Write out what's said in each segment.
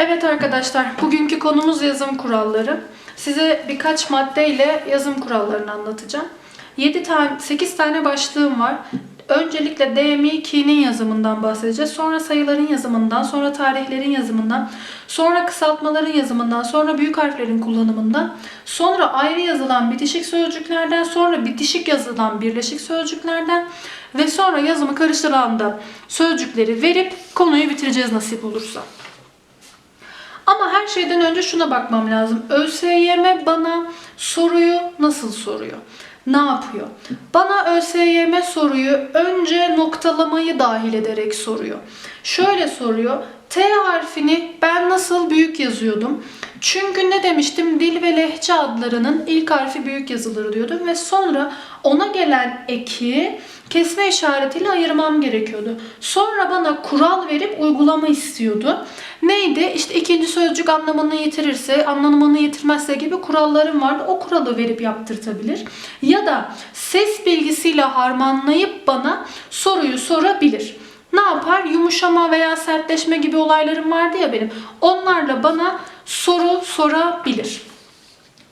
Evet arkadaşlar, bugünkü konumuz yazım kuralları. Size birkaç maddeyle yazım kurallarını anlatacağım. 7 tane, 8 tane başlığım var. Öncelikle DMI key'nin yazımından bahsedeceğiz. Sonra sayıların yazımından, sonra tarihlerin yazımından, sonra kısaltmaların yazımından, sonra büyük harflerin kullanımından, sonra ayrı yazılan bitişik sözcüklerden, sonra bitişik yazılan birleşik sözcüklerden ve sonra yazımı karıştıran da sözcükleri verip konuyu bitireceğiz nasip olursa. Ama her şeyden önce şuna bakmam lazım. ÖSYM bana soruyu nasıl soruyor? Ne yapıyor? Bana ÖSYM soruyu önce noktalamayı dahil ederek soruyor. Şöyle soruyor. T harfini ben nasıl büyük yazıyordum? Çünkü ne demiştim? Dil ve lehçe adlarının ilk harfi büyük yazılır diyordum ve sonra ona gelen eki kesme işaretiyle ayırmam gerekiyordu. Sonra bana kural verip uygulama istiyordu. Neydi? İşte ikinci sözcük anlamını yitirirse, anlamını yitirmezse gibi kurallarım vardı. O kuralı verip yaptırtabilir. Ya da ses bilgisiyle harmanlayıp bana soruyu sorabilir. Ne yapar? Yumuşama veya sertleşme gibi olaylarım vardı ya benim. Onlarla bana soru sorabilir.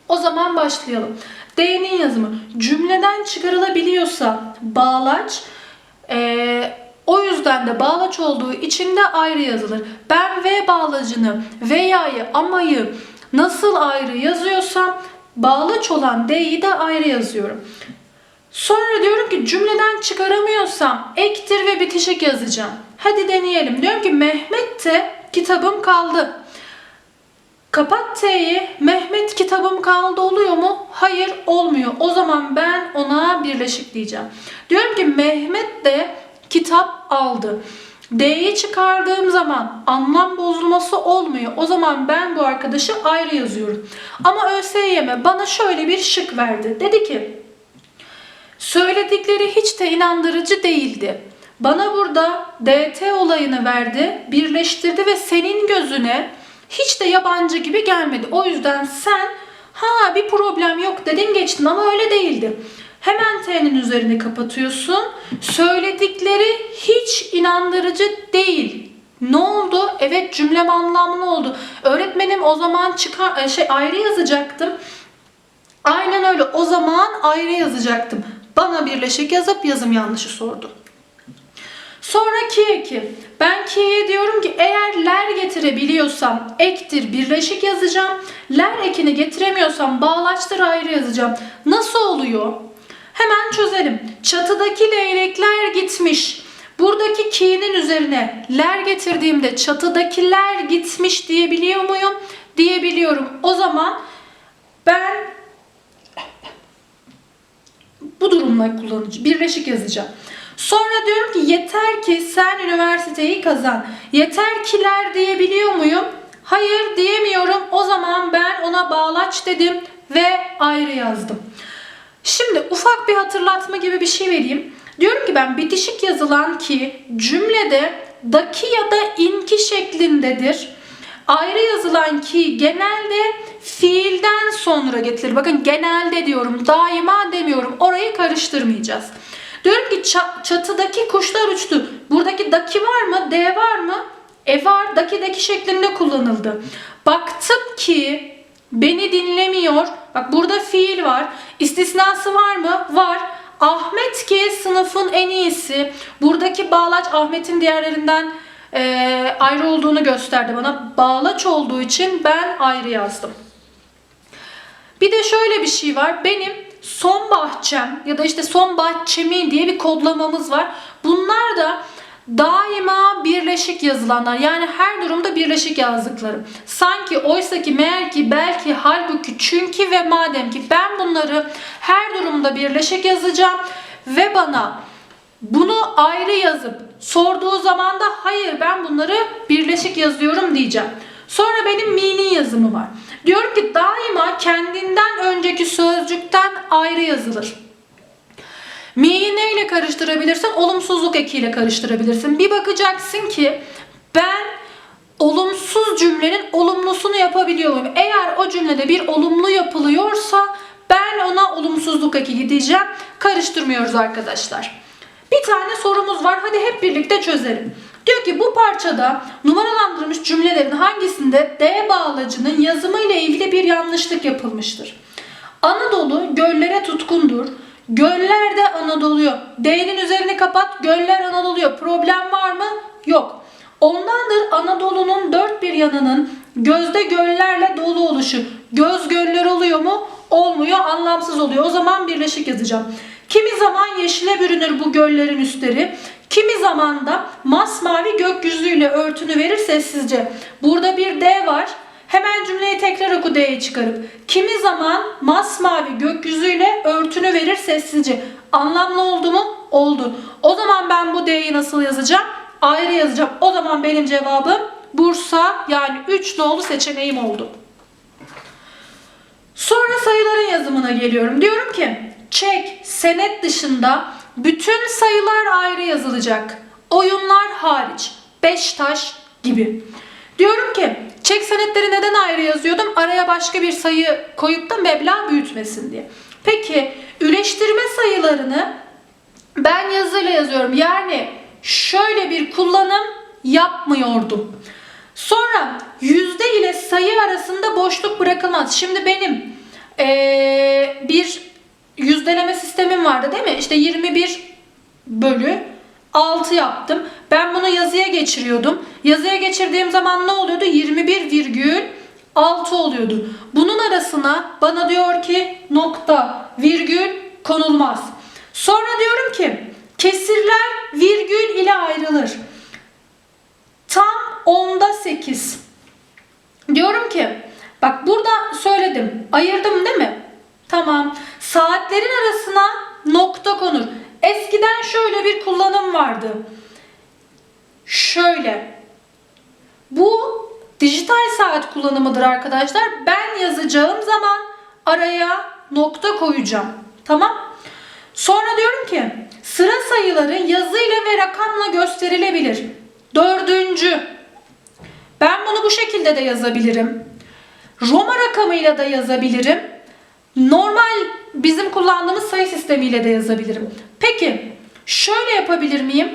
O zaman başlayalım. D'nin yazımı. Cümleden çıkarılabiliyorsa bağlaç, eee, o yüzden de bağlaç olduğu için de ayrı yazılır. Ben ve bağlacını, veya'yı, amayı nasıl ayrı yazıyorsam bağlaç olan D'yi de ayrı yazıyorum. Sonra diyorum ki cümleden çıkaramıyorsam ektir ve bitişik yazacağım. Hadi deneyelim. Diyorum ki Mehmet de kitabım kaldı. Kapat T'yi. Mehmet kitabım kaldı oluyor mu? Hayır olmuyor. O zaman ben ona birleşik diyeceğim. Diyorum ki Mehmet de kitap aldı. D'yi çıkardığım zaman anlam bozulması olmuyor. O zaman ben bu arkadaşı ayrı yazıyorum. Ama ÖSYM bana şöyle bir şık verdi. Dedi ki Söyledikleri hiç de inandırıcı değildi. Bana burada DT olayını verdi, birleştirdi ve senin gözüne hiç de yabancı gibi gelmedi. O yüzden sen ha bir problem yok dedin geçtin ama öyle değildi. Hemen T'nin üzerini kapatıyorsun. Söyledikleri hiç inandırıcı değil. Ne oldu? Evet cümlem anlamlı oldu. Öğretmenim o zaman çıkar şey ayrı yazacaktım. Aynen öyle. O zaman ayrı yazacaktım. Bana birleşik yazıp yazım yanlışı sordu. Sonra ki eki. Ben ki'ye diyorum ki eğer ler getirebiliyorsam ektir birleşik yazacağım. Ler ekini getiremiyorsam bağlaçtır ayrı yazacağım. Nasıl oluyor? Hemen çözelim. Çatıdaki leylekler gitmiş. Buradaki ki'nin üzerine ler getirdiğimde çatıdakiler gitmiş diyebiliyor muyum? Diyebiliyorum. O zaman ben bu durumla kullanıcı birleşik yazacağım. Sonra diyorum ki yeter ki sen üniversiteyi kazan. Yeter kiler diyebiliyor muyum? Hayır diyemiyorum. O zaman ben ona bağlaç dedim ve ayrı yazdım. Şimdi ufak bir hatırlatma gibi bir şey vereyim. Diyorum ki ben bitişik yazılan ki cümlede daki ya da inki şeklindedir. Ayrı yazılan ki genelde fiilden sonra getirilir. Bakın genelde diyorum, daima demiyorum. Orayı karıştırmayacağız. Diyorum ki ça- çatıdaki kuşlar uçtu. Buradaki daki var mı? D var mı? E var. Daki daki şeklinde kullanıldı. Baktım ki beni dinlemiyor. Bak burada fiil var. İstisnası var mı? Var. Ahmet ki sınıfın en iyisi. Buradaki bağlaç Ahmet'in diğerlerinden e, ayrı olduğunu gösterdi bana. Bağlaç olduğu için ben ayrı yazdım. Bir de şöyle bir şey var. Benim son bahçem ya da işte son bahçemi diye bir kodlamamız var. Bunlar da daima birleşik yazılanlar. Yani her durumda birleşik yazdıklarım. Sanki, oysa ki, meğer ki, belki, halbuki, çünkü ve madem ki ben bunları her durumda birleşik yazacağım ve bana bunu ayrı yazıp sorduğu zaman da hayır ben bunları birleşik yazıyorum diyeceğim. Sonra benim mini yazımı var. Diyorum ki daima kendinden önceki sözcükten ayrı yazılır. Mi'yi neyle karıştırabilirsin? Olumsuzluk ekiyle karıştırabilirsin. Bir bakacaksın ki ben olumsuz cümlenin olumlusunu yapabiliyor muyum? Eğer o cümlede bir olumlu yapılıyorsa ben ona olumsuzluk eki diyeceğim. Karıştırmıyoruz arkadaşlar. Bir tane sorumuz var. Hadi hep birlikte çözelim. Diyor ki bu parçada numaralandırılmış cümlelerin hangisinde D bağlacının yazımı ile ilgili bir yanlışlık yapılmıştır? Anadolu göllere tutkundur. Göller de Anadolu'ya. D'nin üzerini kapat. Göller Anadolu'ya. Problem var mı? Yok. Ondandır Anadolu'nun dört bir yanının gözde göllerle dolu oluşu. Göz göller oluyor mu? Olmuyor. Anlamsız oluyor. O zaman birleşik yazacağım. Kimi zaman yeşile bürünür bu göllerin üstleri. Kimi zaman da masmavi gökyüzüyle örtünü verir sessizce. Burada bir D var. Hemen cümleyi tekrar oku D'yi çıkarıp. Kimi zaman masmavi gökyüzüyle örtünü verir sessizce. Anlamlı oldu mu? Oldu. O zaman ben bu D'yi nasıl yazacağım? Ayrı yazacağım. O zaman benim cevabım Bursa yani 3 nolu seçeneğim oldu. Sonra sayıların yazımına geliyorum. Diyorum ki çek, senet dışında bütün sayılar ayrı yazılacak. Oyunlar hariç. Beş taş gibi. Diyorum ki çek senetleri neden ayrı yazıyordum? Araya başka bir sayı koyup da meblağ büyütmesin diye. Peki üreştirme sayılarını ben yazıyla yazıyorum. Yani şöyle bir kullanım yapmıyordum. Sonra yüzde ile sayı arasında boşluk bırakılmaz. Şimdi benim eee, bir yüzdeleme sistemim vardı değil mi? İşte 21 bölü 6 yaptım. Ben bunu yazıya geçiriyordum. Yazıya geçirdiğim zaman ne oluyordu? 21 virgül 6 oluyordu. Bunun arasına bana diyor ki nokta virgül konulmaz. Sonra diyorum ki kesirler virgül ile ayrılır. Tam onda 8. Diyorum ki bak burada söyledim. Ayırdım değil mi? Tamam. Saatlerin arasına nokta konur. Eskiden şöyle bir kullanım vardı. Şöyle. Bu dijital saat kullanımıdır arkadaşlar. Ben yazacağım zaman araya nokta koyacağım. Tamam? Sonra diyorum ki sıra sayıları yazıyla ve rakamla gösterilebilir. Dördüncü. Ben bunu bu şekilde de yazabilirim. Roma rakamıyla da yazabilirim. Normal bizim kullandığımız sayı sistemiyle de yazabilirim. Peki şöyle yapabilir miyim?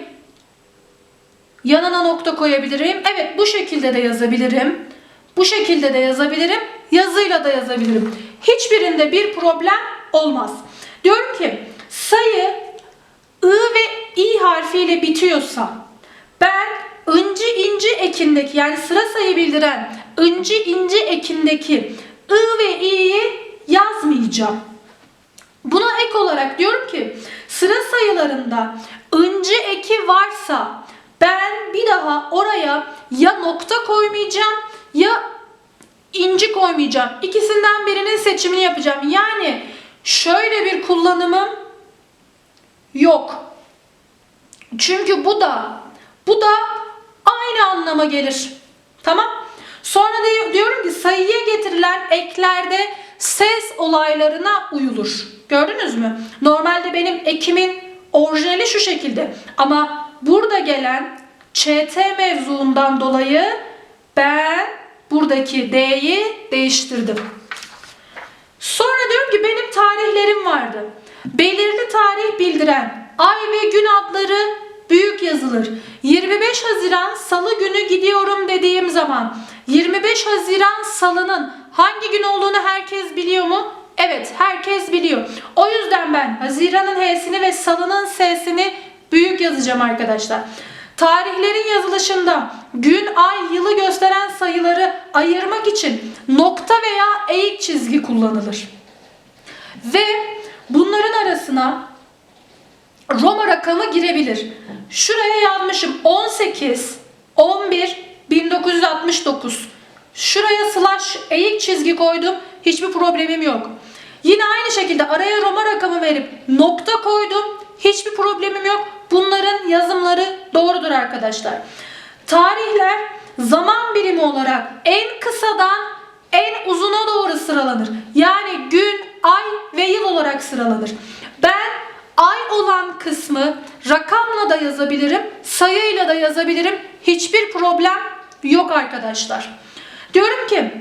Yanına nokta koyabilirim. Evet bu şekilde de yazabilirim. Bu şekilde de yazabilirim. Yazıyla da yazabilirim. Hiçbirinde bir problem olmaz. Diyorum ki sayı I ve İ harfiyle bitiyorsa ben ıncı inci ekindeki yani sıra sayı bildiren ıncı inci ekindeki I ve İ'yi yazmayacağım. Buna ek olarak diyorum ki sıra sayılarında ıncı eki varsa ben bir daha oraya ya nokta koymayacağım ya inci koymayacağım. İkisinden birinin seçimini yapacağım. Yani şöyle bir kullanımım yok. Çünkü bu da bu da aynı anlama gelir. Tamam? Sonra diyorum ki sayıya getirilen eklerde ses olaylarına uyulur. Gördünüz mü? Normalde benim ekimin orijinali şu şekilde. Ama burada gelen ÇT mevzuundan dolayı ben buradaki D'yi değiştirdim. Sonra diyorum ki benim tarihlerim vardı. Belirli tarih bildiren ay ve gün adları büyük yazılır. 25 Haziran Salı günü gidiyorum dediğim zaman 25 Haziran Salı'nın hangi gün olduğunu herkes biliyor mu? Evet, herkes biliyor. O yüzden ben Haziran'ın H'sini ve Salı'nın S'sini büyük yazacağım arkadaşlar. Tarihlerin yazılışında gün, ay, yılı gösteren sayıları ayırmak için nokta veya eğik çizgi kullanılır. Ve bunların arasına Roma rakamı girebilir. Şuraya yazmışım 18 11 1969. Şuraya slash eğik çizgi koydum. Hiçbir problemim yok. Yine aynı şekilde araya Roma rakamı verip nokta koydum. Hiçbir problemim yok. Bunların yazımları doğrudur arkadaşlar. Tarihler zaman birimi olarak en kısadan en uzuna doğru sıralanır. Yani gün, ay ve yıl olarak sıralanır. Ben ay olan kısmı rakamla da yazabilirim, sayıyla da yazabilirim. Hiçbir problem yok arkadaşlar. Diyorum ki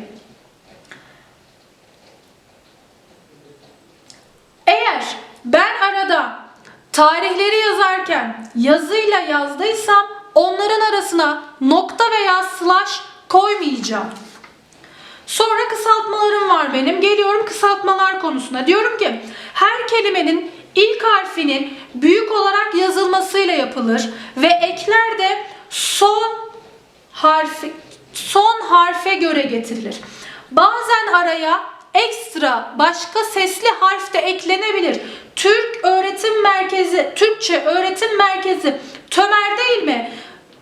eğer ben arada tarihleri yazarken yazıyla yazdıysam onların arasına nokta veya slash koymayacağım. Sonra kısaltmalarım var benim. Geliyorum kısaltmalar konusuna. Diyorum ki her kelimenin ilk harfinin büyük olarak yazılmasıyla yapılır ve ekler de son harfi son harfe göre getirilir. Bazen araya ekstra başka sesli harf de eklenebilir. Türk Öğretim Merkezi, Türkçe Öğretim Merkezi Tömer değil mi?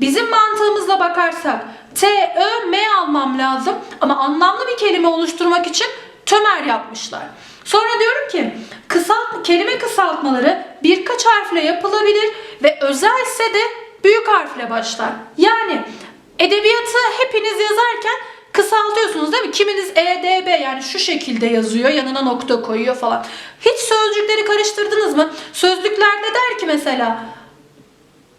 Bizim mantığımızla bakarsak T, Ö, M almam lazım ama anlamlı bir kelime oluşturmak için tömer yapmışlar. Sonra diyorum ki kısalt, kelime kısaltmaları birkaç harfle yapılabilir ve özelse de büyük harfle başlar. Yani edebiyatı hepiniz yazarken kısaltıyorsunuz değil mi? Kiminiz EDB yani şu şekilde yazıyor yanına nokta koyuyor falan. Hiç sözcükleri karıştırdınız mı? Sözlüklerde der ki mesela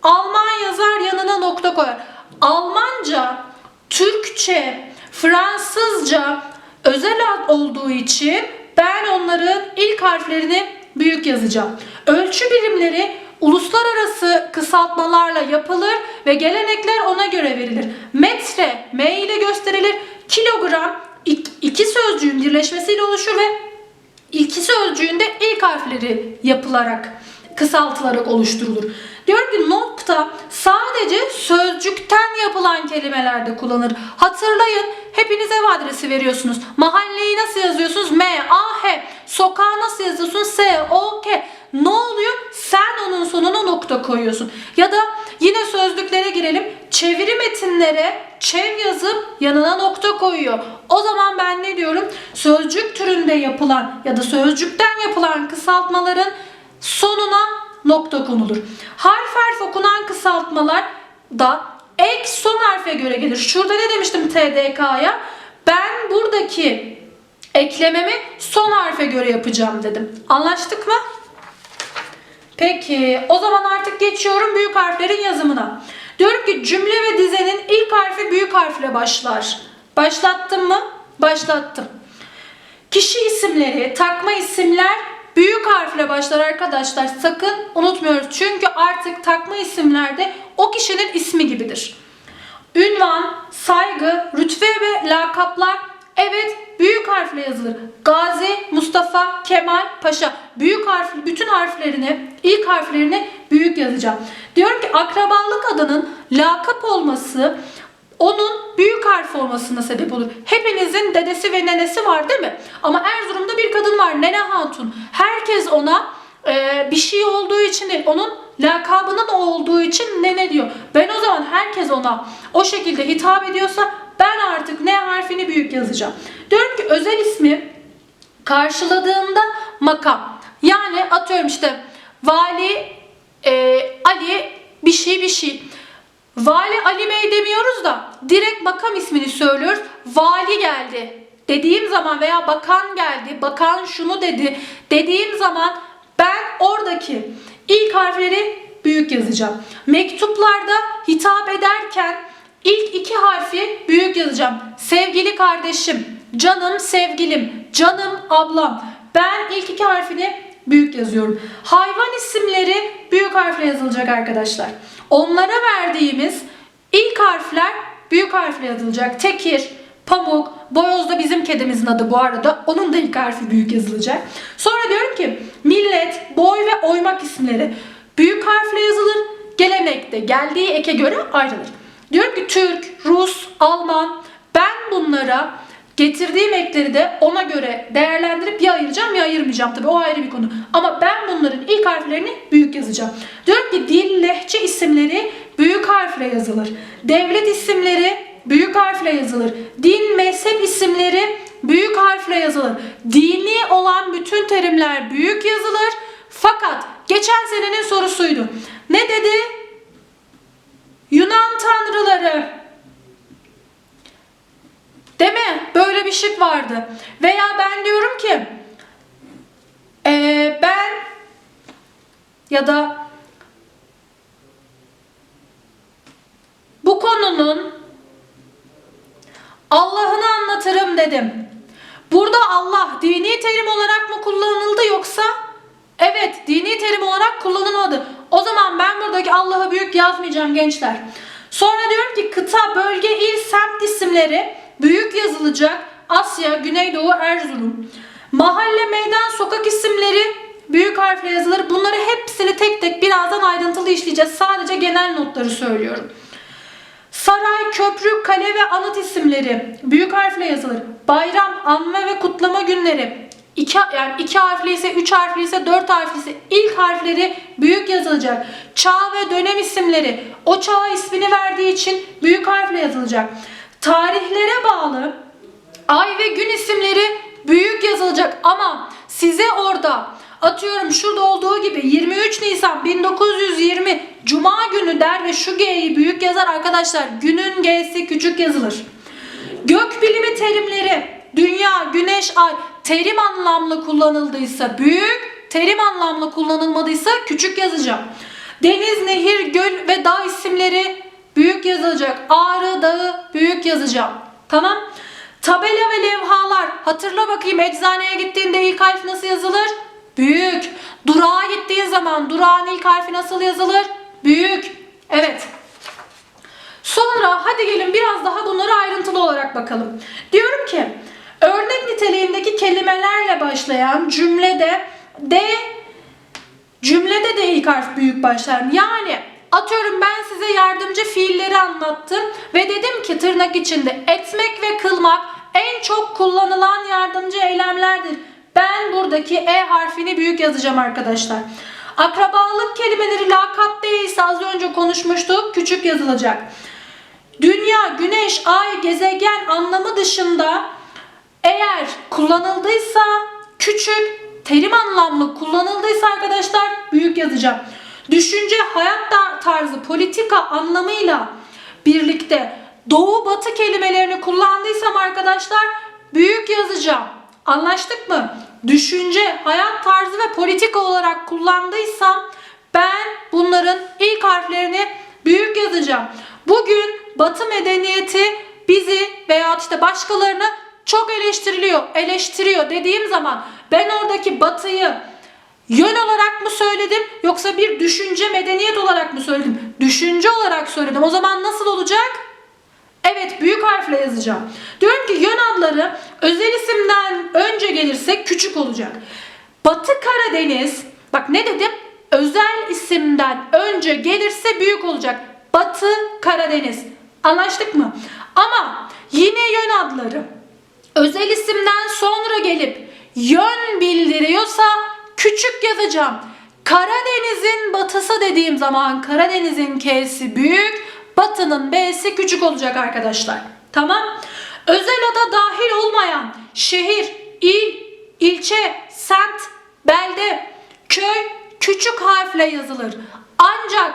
Alman yazar yanına nokta koyar. Almanca, Türkçe, Fransızca özel ad olduğu için ben onların ilk harflerini büyük yazacağım. Ölçü birimleri uluslararası kısaltmalarla yapılır ve gelenekler ona göre verilir. Metre M ile gösterilir. Kilogram ik- iki sözcüğün birleşmesiyle oluşur ve İki sözcüğün de ilk harfleri yapılarak, kısaltılarak oluşturulur. Diyor ki nokta sadece sözcükten yapılan kelimelerde kullanılır. Hatırlayın hepiniz ev adresi veriyorsunuz. Mahalleyi nasıl yazıyorsunuz? M, A, H. Sokağı nasıl yazıyorsunuz? S, O, K. Ne oluyor? Sen onun sonuna nokta koyuyorsun. Ya da yine sözlüklere girelim. Çeviri metinlere çev yazıp yanına nokta koyuyor. O zaman ben ne diyorum? Sözcük türünde yapılan ya da sözcükten yapılan kısaltmaların sonuna nokta konulur. Harf harf okunan kısaltmalar da ek son harfe göre gelir. Şurada ne demiştim TDK'ya? Ben buradaki eklememi son harfe göre yapacağım dedim. Anlaştık mı? Peki o zaman artık geçiyorum büyük harflerin yazımına. Diyorum ki cümle ve dizenin ilk harfi büyük harfle başlar. Başlattım mı? Başlattım. Kişi isimleri, takma isimler büyük harfle başlar arkadaşlar. Sakın unutmuyoruz. Çünkü artık takma isimlerde o kişinin ismi gibidir. Ünvan, saygı, rütbe ve lakaplar evet büyük harfle yazılır. Gazi, Mustafa, Kemal, Paşa. Büyük harfli bütün harflerini, ilk harflerini büyük yazacağım. Diyorum ki akrabalık adının lakap olması onun büyük harf olmasına sebep olur. Hepinizin dedesi ve nenesi var değil mi? Ama Erzurum'da bir kadın var Nene Hatun. Herkes ona e, bir şey olduğu için değil, onun lakabının olduğu için nene diyor. Ben o zaman herkes ona o şekilde hitap ediyorsa ben artık ne harfini büyük yazacağım. Diyorum ki özel ismi karşıladığında makam. Yani atıyorum işte vali e, Ali bir şey bir şey. Vali Ali Bey demiyoruz da direkt makam ismini söylüyoruz. Vali geldi dediğim zaman veya bakan geldi, bakan şunu dedi dediğim zaman ben oradaki ilk harfleri büyük yazacağım. Mektuplarda hitap ederken ilk iki harfi büyük yazacağım. Sevgili kardeşim, canım sevgilim, canım ablam. Ben ilk iki harfini büyük yazıyorum. Hayvan isimleri büyük harfle yazılacak arkadaşlar. Onlara verdiğimiz ilk harfler büyük harfle yazılacak. Tekir, Pamuk, Boyoz da bizim kedimizin adı bu arada. Onun da ilk harfi büyük yazılacak. Sonra diyorum ki millet, boy ve oymak isimleri büyük harfle yazılır. Gelenekte geldiği eke göre ayrılır. Diyorum ki Türk, Rus, Alman ben bunlara getirdiğim ekleri de ona göre değerlendirip ya ayıracağım ya ayırmayacağım. Tabii o ayrı bir konu. Ama ben bunların ilk harflerini büyük yazacağım. Diyorum ki dil, lehçe isimleri büyük harfle yazılır. Devlet isimleri büyük harfle yazılır. Din, mezhep isimleri büyük harfle yazılır. Dini olan bütün terimler büyük yazılır. Fakat geçen senenin sorusuydu. Ne dedi? Yunan tanrıları. Değil mi? Böyle bir şık vardı. Veya ben diyorum ki eee, ben ya da bu konunun Allah'ını anlatırım dedim. Burada Allah dini terim olarak mı kullanıldı yoksa Evet, dini terim olarak kullanılmadı. O zaman ben buradaki Allah'ı büyük yazmayacağım gençler. Sonra diyorum ki kıta, bölge, il, semt isimleri büyük yazılacak. Asya, Güneydoğu, Erzurum. Mahalle, meydan, sokak isimleri büyük harfle yazılır. Bunları hepsini tek tek birazdan ayrıntılı işleyeceğiz. Sadece genel notları söylüyorum. Saray, köprü, kale ve anıt isimleri büyük harfle yazılır. Bayram, anma ve kutlama günleri iki, yani iki harfli ise, üç harfli ise, dört harfli ise ilk harfleri büyük yazılacak. Çağ ve dönem isimleri o çağa ismini verdiği için büyük harfle yazılacak. Tarihlere bağlı ay ve gün isimleri büyük yazılacak ama size orada atıyorum şurada olduğu gibi 23 Nisan 1920 Cuma günü der ve şu G'yi büyük yazar arkadaşlar. Günün G'si küçük yazılır. Gök bilimi terimleri dünya, güneş, ay terim anlamlı kullanıldıysa büyük, terim anlamlı kullanılmadıysa küçük yazacağım. Deniz, nehir, göl ve dağ isimleri büyük yazılacak. Ağrı, dağı büyük yazacağım. Tamam? Tabela ve levhalar. Hatırla bakayım eczaneye gittiğinde ilk harf nasıl yazılır? Büyük. Durağa gittiğin zaman durağın ilk harfi nasıl yazılır? Büyük. Evet. Sonra hadi gelin biraz daha bunları ayrıntılı olarak bakalım. Diyorum ki örnek kelimelerle başlayan cümlede de cümlede de ilk harf büyük başlar. Yani atıyorum ben size yardımcı fiilleri anlattım ve dedim ki tırnak içinde etmek ve kılmak en çok kullanılan yardımcı eylemlerdir. Ben buradaki E harfini büyük yazacağım arkadaşlar. Akrabalık kelimeleri lakap değilse az önce konuşmuştuk küçük yazılacak. Dünya, güneş, ay, gezegen anlamı dışında eğer kullanıldıysa küçük, terim anlamlı kullanıldıysa arkadaşlar büyük yazacağım. Düşünce, hayat tar- tarzı, politika anlamıyla birlikte doğu batı kelimelerini kullandıysam arkadaşlar büyük yazacağım. Anlaştık mı? Düşünce, hayat tarzı ve politika olarak kullandıysam ben bunların ilk harflerini büyük yazacağım. Bugün Batı medeniyeti bizi veya işte başkalarını çok eleştiriliyor, eleştiriyor dediğim zaman ben oradaki Batı'yı yön olarak mı söyledim yoksa bir düşünce medeniyet olarak mı söyledim? Düşünce olarak söyledim. O zaman nasıl olacak? Evet büyük harfle yazacağım. Diyorum ki yön adları özel isimden önce gelirse küçük olacak. Batı Karadeniz bak ne dedim? Özel isimden önce gelirse büyük olacak. Batı Karadeniz. Anlaştık mı? Ama yine yön adları özel isimden sonra gelip yön bildiriyorsa küçük yazacağım. Karadeniz'in batısı dediğim zaman Karadeniz'in K'si büyük, batının B'si küçük olacak arkadaşlar. Tamam? Özel ada dahil olmayan şehir, il, ilçe, semt, belde, köy küçük harfle yazılır. Ancak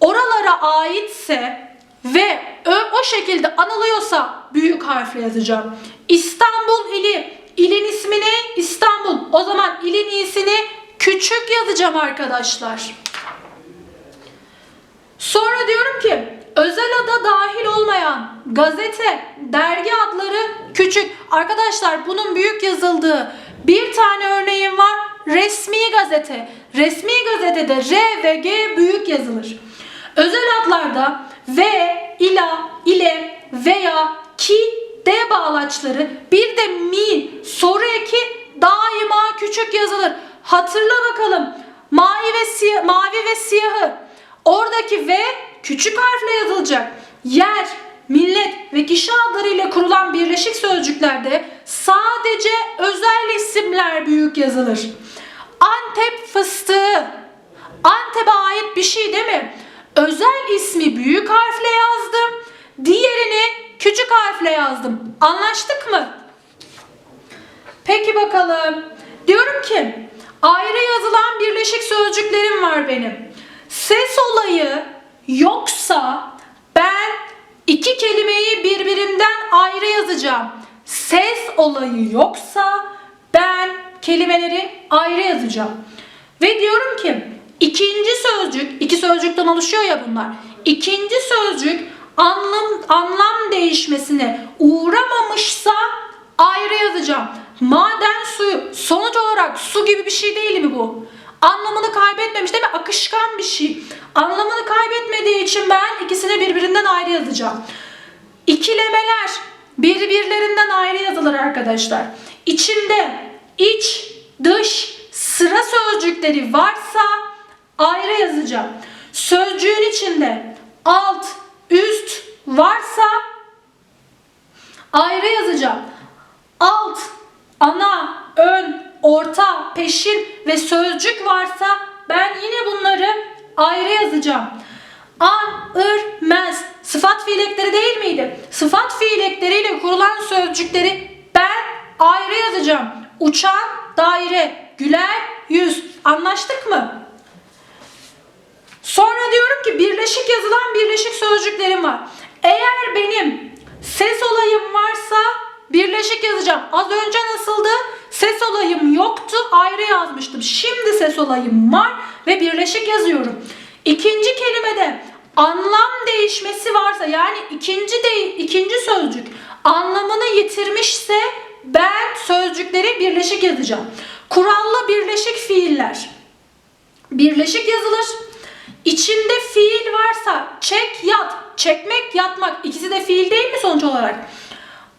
oralara aitse ve ö o şekilde anılıyorsa büyük harfle yazacağım. İstanbul ili, ilin ismi ne? İstanbul. O zaman ilin iyisini küçük yazacağım arkadaşlar. Sonra diyorum ki özel ada dahil olmayan gazete, dergi adları küçük. Arkadaşlar bunun büyük yazıldığı bir tane örneğim var. Resmi gazete. Resmi gazetede R ve G büyük yazılır. Özel adlarda ve, ila, ile, veya, ki, D bağlaçları bir de mi soru eki daima küçük yazılır. Hatırla bakalım. Mavi ve siyah, mavi ve siyahı. Oradaki ve küçük harfle yazılacak. Yer, millet ve kişi adlarıyla kurulan birleşik sözcüklerde sadece özel isimler büyük yazılır. Antep fıstığı. Antep'e ait bir şey değil mi? Özel ismi büyük harfle yazdım. Diğerini küçük harfle yazdım. Anlaştık mı? Peki bakalım. Diyorum ki ayrı yazılan birleşik sözcüklerim var benim. Ses olayı yoksa ben iki kelimeyi birbirinden ayrı yazacağım. Ses olayı yoksa ben kelimeleri ayrı yazacağım. Ve diyorum ki ikinci sözcük, iki sözcükten oluşuyor ya bunlar. İkinci sözcük anlam anlam değişmesine uğramamışsa ayrı yazacağım. Maden suyu sonuç olarak su gibi bir şey değil mi bu? Anlamını kaybetmemiş değil mi? Akışkan bir şey. Anlamını kaybetmediği için ben ikisini birbirinden ayrı yazacağım. İkilemeler birbirlerinden ayrı yazılır arkadaşlar. İçinde iç, dış, sıra sözcükleri varsa ayrı yazacağım. Sözcüğün içinde alt, üst varsa ayrı yazacağım. Alt, ana, ön, orta, peşin ve sözcük varsa ben yine bunları ayrı yazacağım. An, ır, mez sıfat fiilekleri değil miydi? Sıfat fiilekleriyle kurulan sözcükleri ben ayrı yazacağım. Uçan, daire, güler, yüz. Anlaştık mı? Sonra diyorum ki birleşik yazılan birleşik sözcüklerim var. Eğer benim ses olayım varsa birleşik yazacağım. Az önce nasıldı? Ses olayım yoktu, ayrı yazmıştım. Şimdi ses olayım var ve birleşik yazıyorum. İkinci kelimede anlam değişmesi varsa yani ikinci de, ikinci sözcük anlamını yitirmişse ben sözcükleri birleşik yazacağım. Kurallı birleşik fiiller birleşik yazılır. İçinde fiil varsa çek yat, çekmek yatmak ikisi de fiil değil mi sonuç olarak?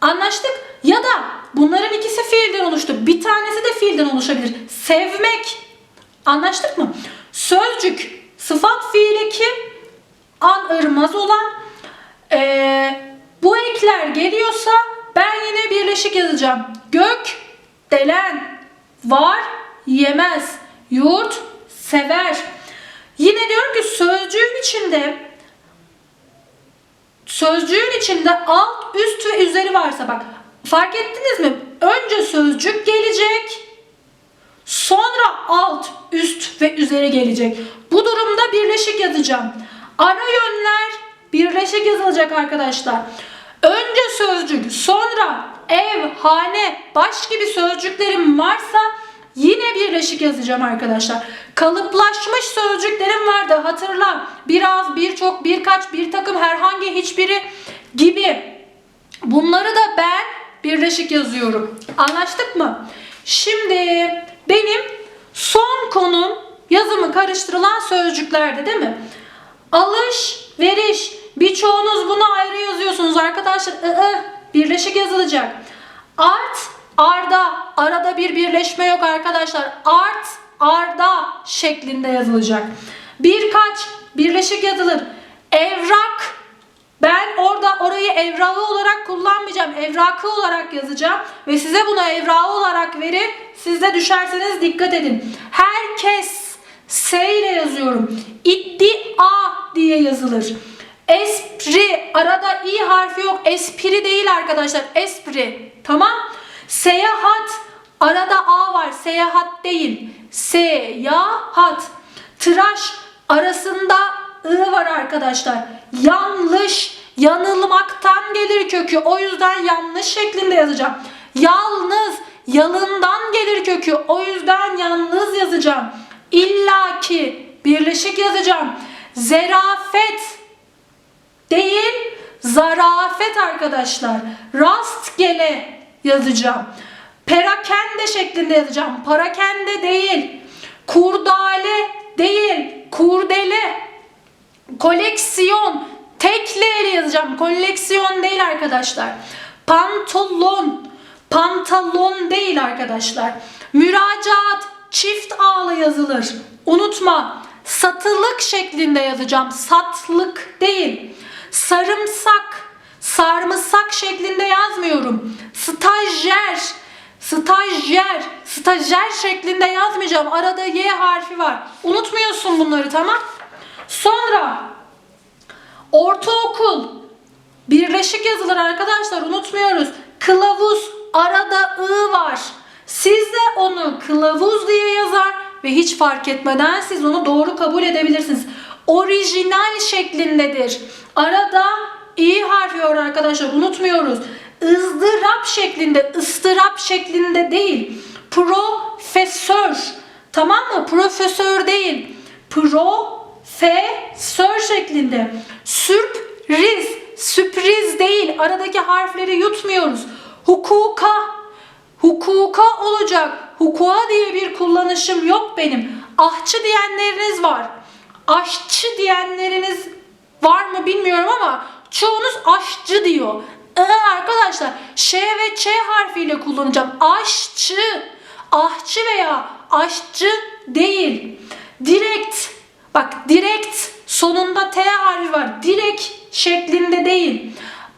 Anlaştık? Ya da bunların ikisi fiilden oluştu. Bir tanesi de fiilden oluşabilir. Sevmek. Anlaştık mı? Sözcük sıfat fiili ki an ırmaz olan ee, bu ekler geliyorsa ben yine birleşik yazacağım. Gök, delen, var, yemez, yurt, sever. Yine diyorum ki sözcüğün içinde sözcüğün içinde alt, üst ve üzeri varsa bak fark ettiniz mi? Önce sözcük gelecek. Sonra alt, üst ve üzeri gelecek. Bu durumda birleşik yazacağım. Ara yönler birleşik yazılacak arkadaşlar. Önce sözcük, sonra ev, hane, baş gibi sözcüklerim varsa yine birleşik yazacağım arkadaşlar. Kalıplaşmış sözcüklerim vardı hatırla. Biraz, birçok, birkaç, bir takım, herhangi, hiçbiri gibi. Bunları da ben birleşik yazıyorum. Anlaştık mı? Şimdi benim son konum yazımı karıştırılan sözcüklerdi değil mi? Alış, veriş. Birçoğunuz bunu ayrı yazıyorsunuz arkadaşlar. I, birleşik yazılacak. Art, arda. Arada bir birleşme yok arkadaşlar. Art, arda şeklinde yazılacak. Birkaç birleşik yazılır. Evrak. Ben orada orayı evrağı olarak kullanmayacağım. Evrakı olarak yazacağım. Ve size bunu evrağı olarak verip siz de düşerseniz dikkat edin. Herkes S ile yazıyorum. İddia diye yazılır. Espri. Arada i harfi yok. Espri değil arkadaşlar. Espri. Tamam. Seyahat. Arada a var. Seyahat değil. Seyahat. Tıraş. Arasında ı var arkadaşlar. Yanlış. Yanılmaktan gelir kökü. O yüzden yanlış şeklinde yazacağım. Yalnız. Yalından gelir kökü. O yüzden yalnız yazacağım. İllaki birleşik yazacağım. Zerafet değil, zarafet arkadaşlar. Rastgele yazacağım. Perakende şeklinde yazacağım. Parakende değil. Kurdale değil. Kurdele. Koleksiyon. Tekle ile yazacağım. Koleksiyon değil arkadaşlar. Pantolon. Pantalon değil arkadaşlar. Müracaat çift ağlı yazılır. Unutma. Satılık şeklinde yazacağım. Satlık değil. Sarımsak. Sarımsak şeklinde yazmıyorum. Stajyer. Stajyer. Stajyer şeklinde yazmayacağım. Arada Y harfi var. Unutmuyorsun bunları tamam? Sonra ortaokul. Birleşik yazılır arkadaşlar unutmuyoruz. Kılavuz arada ı var. Siz de onu kılavuz diye yazar ve hiç fark etmeden siz onu doğru kabul edebilirsiniz. Orijinal şeklindedir. Arada i harfi var arkadaşlar unutmuyoruz. Izdırap şeklinde, ıstırap şeklinde değil. Profesör. Tamam mı? Profesör değil. Profesör şeklinde. Sürpriz. Sürpriz değil. Aradaki harfleri yutmuyoruz. Hukuka. Hukuka olacak. Hukuka diye bir kullanışım yok benim. Ahçı diyenleriniz var. Aşçı diyenleriniz var mı bilmiyorum ama çoğunuz aşçı diyor. Ee, arkadaşlar ş ve ç harfiyle kullanacağım. Aşçı, ahçı veya aşçı değil. Direkt, bak direkt sonunda t harfi var. Direkt şeklinde değil.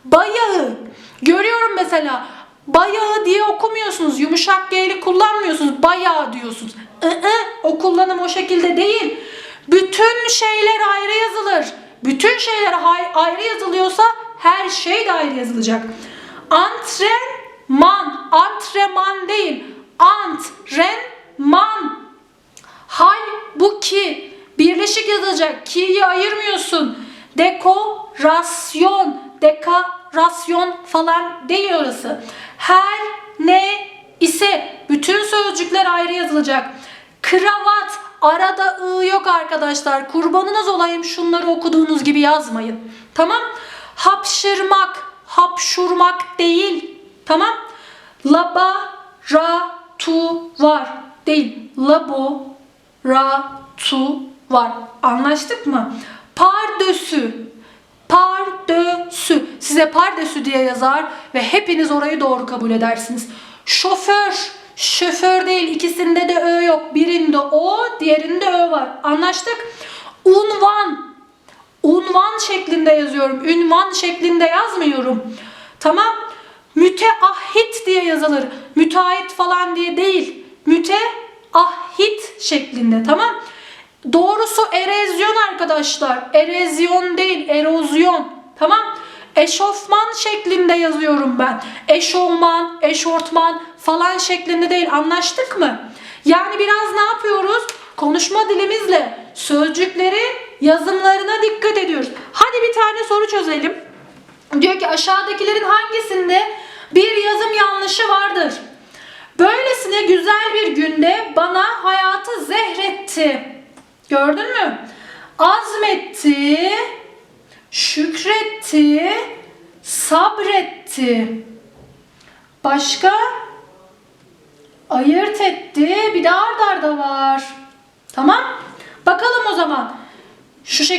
Bayağı. Görüyorum mesela bayağı diye okumuyorsunuz. Yumuşak G'li kullanmıyorsunuz. Bayağı diyorsunuz. Iı, o kullanım o şekilde değil. Bütün şeyler ayrı yazılır. Bütün şeyler ayrı yazılıyorsa her şey ayrı yazılacak. Antrenman, antrenman değil. Antrenman. Halbuki birleşik yazacak. Ki'yi ayırmıyorsun. Dekorasyon, dekorasyon falan değil orası. Her ne ise bütün sözcükler ayrı yazılacak. Kravat arada ı yok arkadaşlar. Kurbanınız olayım şunları okuduğunuz gibi yazmayın. Tamam? Hapşırmak, hapşurmak değil. Tamam? Laba, ra, tu var. Değil. Labo, ra, tu var. Anlaştık mı? Pardösü. Pardösü. Size pardösü diye yazar ve hepiniz orayı doğru kabul edersiniz. Şoför. Şoför değil. ikisinde de ö yok. Birinde o, diğerinde ö var. Anlaştık? Unvan. Unvan şeklinde yazıyorum. Ünvan şeklinde yazmıyorum. Tamam? Müteahhit diye yazılır. Müteahhit falan diye değil. Müteahhit şeklinde. Tamam? Doğrusu erozyon arkadaşlar. Erozyon değil, erozyon. Tamam? Eşofman şeklinde yazıyorum ben. Eşofman, eşortman falan şeklinde değil. Anlaştık mı? Yani biraz ne yapıyoruz? Konuşma dilimizle sözcüklerin yazımlarına dikkat ediyoruz. Hadi bir tane soru çözelim. Diyor ki aşağıdakilerin hangisinde bir yazım yanlışı vardır? Böylesine güzel bir günde bana hayatı zehretti. Gördün mü? Azmetti, şükretti, sabretti. Başka? Ayırt etti. Bir de ard arda var. Tamam? Bakalım o zaman. Şu şekilde